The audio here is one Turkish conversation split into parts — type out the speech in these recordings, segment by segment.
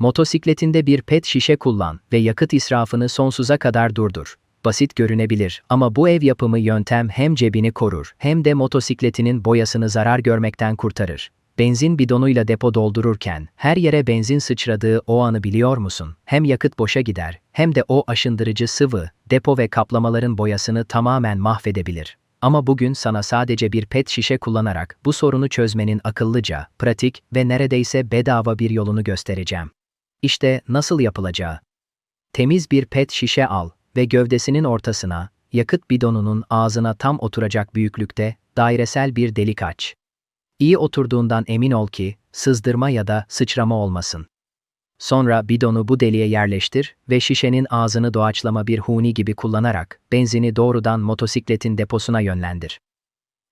Motosikletinde bir pet şişe kullan ve yakıt israfını sonsuza kadar durdur. Basit görünebilir ama bu ev yapımı yöntem hem cebini korur hem de motosikletinin boyasını zarar görmekten kurtarır. Benzin bidonuyla depo doldururken her yere benzin sıçradığı o anı biliyor musun? Hem yakıt boşa gider hem de o aşındırıcı sıvı depo ve kaplamaların boyasını tamamen mahvedebilir. Ama bugün sana sadece bir pet şişe kullanarak bu sorunu çözmenin akıllıca, pratik ve neredeyse bedava bir yolunu göstereceğim. İşte nasıl yapılacağı. Temiz bir pet şişe al ve gövdesinin ortasına, yakıt bidonunun ağzına tam oturacak büyüklükte dairesel bir delik aç. İyi oturduğundan emin ol ki sızdırma ya da sıçrama olmasın. Sonra bidonu bu deliğe yerleştir ve şişenin ağzını doğaçlama bir huni gibi kullanarak benzini doğrudan motosikletin deposuna yönlendir.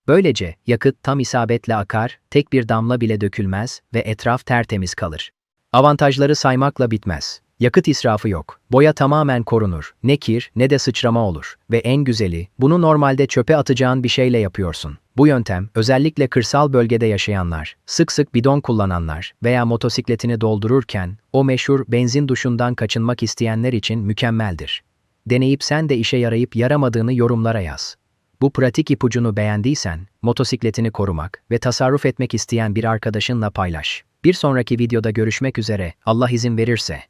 Böylece yakıt tam isabetle akar, tek bir damla bile dökülmez ve etraf tertemiz kalır. Avantajları saymakla bitmez. Yakıt israfı yok. Boya tamamen korunur. Ne kir ne de sıçrama olur. Ve en güzeli, bunu normalde çöpe atacağın bir şeyle yapıyorsun. Bu yöntem, özellikle kırsal bölgede yaşayanlar, sık sık bidon kullananlar veya motosikletini doldururken o meşhur benzin duşundan kaçınmak isteyenler için mükemmeldir. Deneyip sen de işe yarayıp yaramadığını yorumlara yaz. Bu pratik ipucunu beğendiysen, motosikletini korumak ve tasarruf etmek isteyen bir arkadaşınla paylaş. Bir sonraki videoda görüşmek üzere, Allah izin verirse.